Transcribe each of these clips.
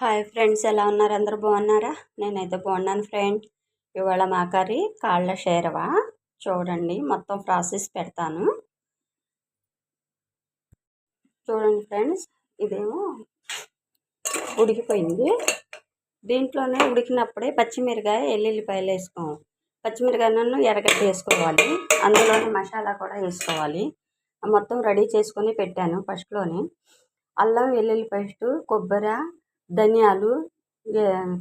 Hi friends ఎలా ఉన్నారు? అందరూ బాగున్నారా? నేనైతే బాగున్నాను ఫ్రెండ్. ఇవాళ మా కర్రీ కాళ్ళ షేరవా. చూడండి మొత్తం ప్రాసెస్ పెడతాను. చూడండి ఫ్రెండ్స్ ఇదేమో ఉడికిపోయింది. దీంట్లోనే ఉడికినప్పుడే పచ్చిమిరకాయ ఎల్లుల్లిపాయలు వేసుకోం పచ్చిమిరకాయలను ఎర్రగడ్డ వేసుకోవాలి. అందులోనే మసాలా కూడా వేసుకోవాలి. మొత్తం రెడీ చేసుకొని పెట్టాను ఫస్ట్లోనే. అల్లం వెల్లుల్లి పేస్టు కొబ్బరి ధనియాలు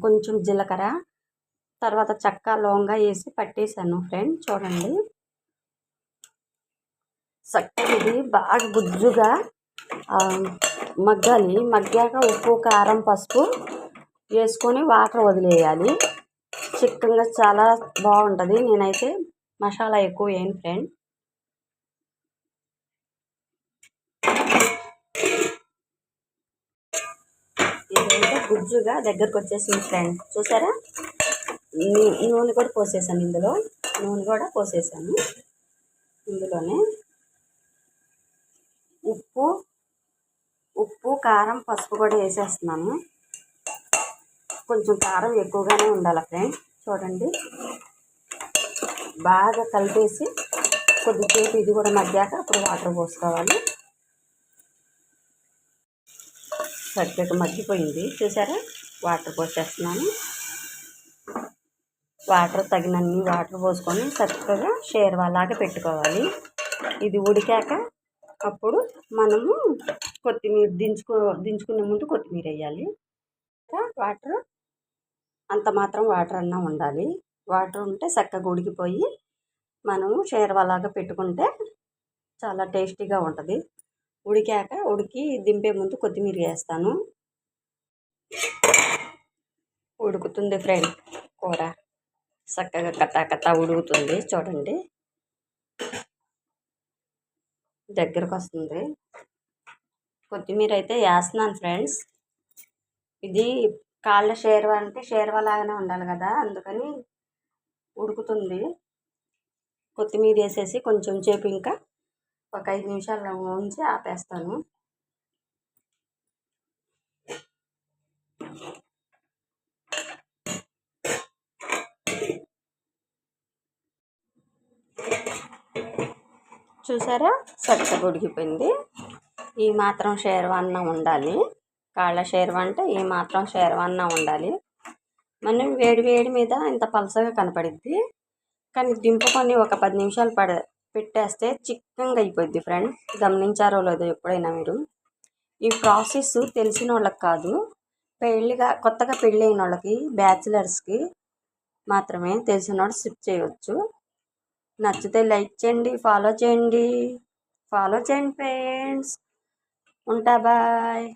కొంచెం జీలకర్ర తర్వాత చక్క లవంగా వేసి పట్టేశాను ఫ్రెండ్ చూడండి. చక్కగా ఇది బాగా గుజ్జుగా మగ్గాలి. మగ్గాక ఉప్పు కారం పసుపు వేసుకొని వాటర్ వదిలేయాలి. చిక్కగా చాలా బాగుంటుంది. నేనైతే మసాలా ఎక్కువ వేయను ఫ్రెండ్ ఇదైతే గుజ్జుగా దగ్గరకు వచ్చేసింది ఫ్రెండ్. చూసారా? నూనె కూడా పోసేసాను ఇందులో. నూనె కూడా పోసేసాను ఇందులోనే. ఉప్పు ఉప్పు కారం పసుపు కూడా వేసేస్తున్నాను. కొంచెం కారం ఎక్కువగానే ఉండాలి ఫ్రెండ్. చూడండి. బాగా కలిపేసి కొద్దిసేపు ఇది కూడా మగ్గాక అప్పుడు వాటర్ పోసుకోవాలి. చక్కగా మగ్గిపోయింది. చూసారా? వాటర్ పోసేస్తున్నాను. వాటర్ తగినన్ని వాటర్ పోసుకొని చక్కగా షేర్వాలాగా పెట్టుకోవాలి. ఇది ఉడికాక అప్పుడు మనము కొత్తిమీర దించుకో దించుకునే ముందు కొత్తిమీర వేయాలి. వాటర్ అంత మాత్రం వాటర్ అన్నా ఉండాలి. వాటర్ ఉంటే చక్కగా ఉడికిపోయి మనము షేర్వాలాగా పెట్టుకుంటే చాలా టేస్టీగా ఉంటుంది. ఉడికాక ఉడికి దింపే ముందు కొత్తిమీర వేస్తాను. ఉడుకుతుంది ఫ్రెండ్ కూర. చక్కగా కథ కథ ఉడుకుతుంది చూడండి. దగ్గరకు వస్తుంది. కొత్తిమీర అయితే వేస్తున్నాను ఫ్రెండ్స్. ఇది కాళ్ళ షేర్వా అంటే షేర్వా లాగానే ఉండాలి కదా అందుకని ఉడుకుతుంది. కొత్తిమీర వేసేసి కొంచెం సేపు ఇంకా ఒక ఐదు నిమిషాలు ఉంచి ఆపేస్తాను. చూసారా? చక్కగా ఉడికిపోయింది. ఈ మాత్రం షేర్వాన్న ఉండాలి. కాళ్ళ షేర్వా అంటే ఈ మాత్రం షేర్వాన్న ఉండాలి. మనం వేడి వేడి మీద ఇంత పలసగా కనపడిద్ది. కానీ దింపుకొని ఒక పది నిమిషాలు పడ పెట్టేస్తే చిక్కంగా అయిపోద్ది ఫ్రెండ్ గమనించారో లేదో ఎప్పుడైనా మీరు. ఈ ప్రాసెస్ తెలిసిన వాళ్ళకి కాదు. పెళ్ళిగా కొత్తగా పెళ్ళి అయిన వాళ్ళకి బ్యాచిలర్స్కి మాత్రమే తెలిసిన వాళ్ళు స్విప్ చేయవచ్చు నచ్చితే లైక్ చేయండి ఫాలో చేయండి. ఫాలో చేయండి ఫ్రెండ్స్ ఉంటా బాయ్